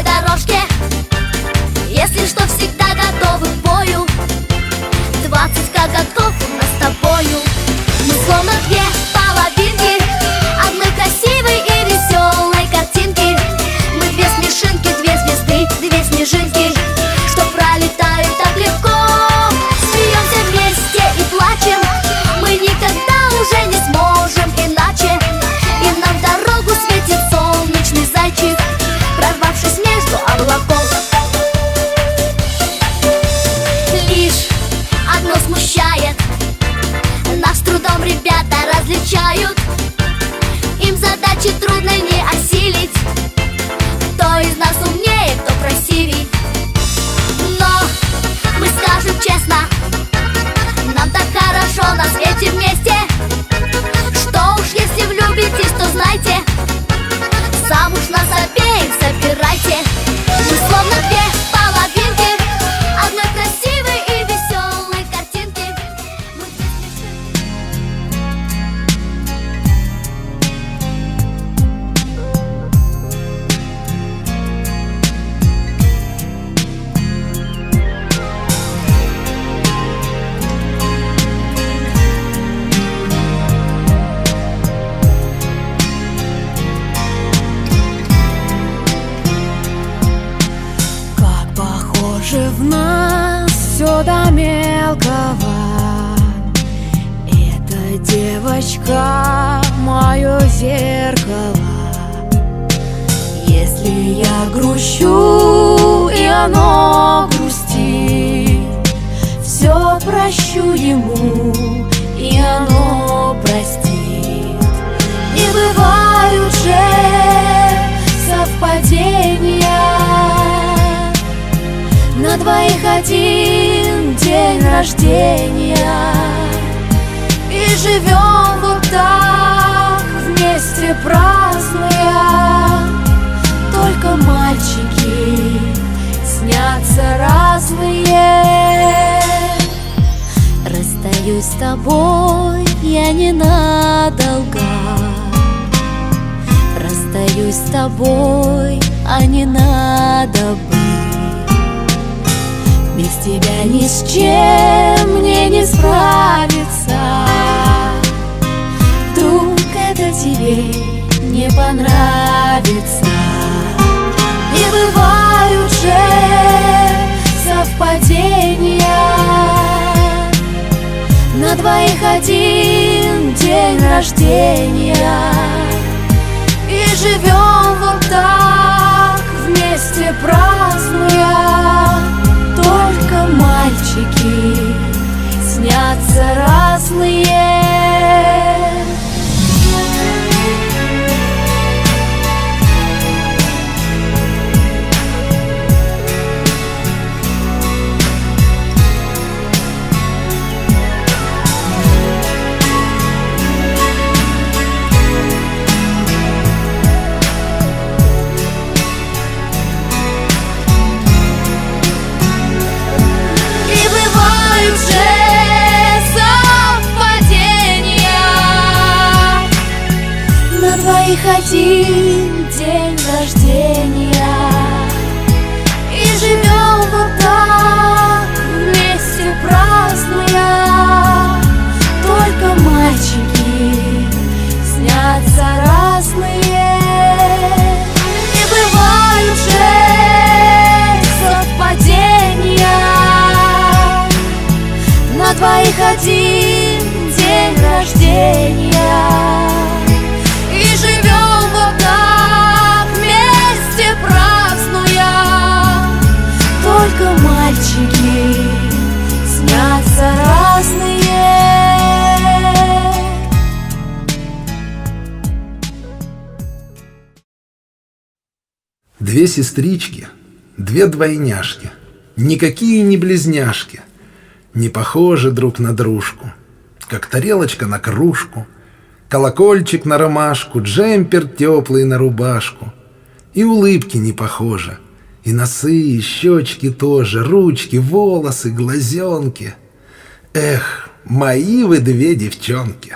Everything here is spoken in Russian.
идем с девочка мое зеркало. Если я грущу и оно грустит Все прощу ему и оно простит. Не бывают же совпадения. На двоих один день рождения живем вот так вместе празднуя. Только мальчики снятся разные. Расстаюсь с тобой я ненадолго. Расстаюсь с тобой, а не надо быть без тебя ни с чем мне не справиться тебе не понравится. Не бывают же совпадения. На двоих один день рождения. И живем вот так вместе празднуя Двоих один день рождения. И живем вот так вместе празднуя. Только мальчики снятся разные. Не бывают же совпадения. На двоих один день рождения Две сестрички, две двойняшки, никакие не близняшки, не похожи друг на дружку, как тарелочка на кружку, колокольчик на ромашку, джемпер теплый на рубашку, и улыбки не похожи, И носы, и щечки тоже, ручки, волосы, глазенки. Эх, мои вы две девчонки.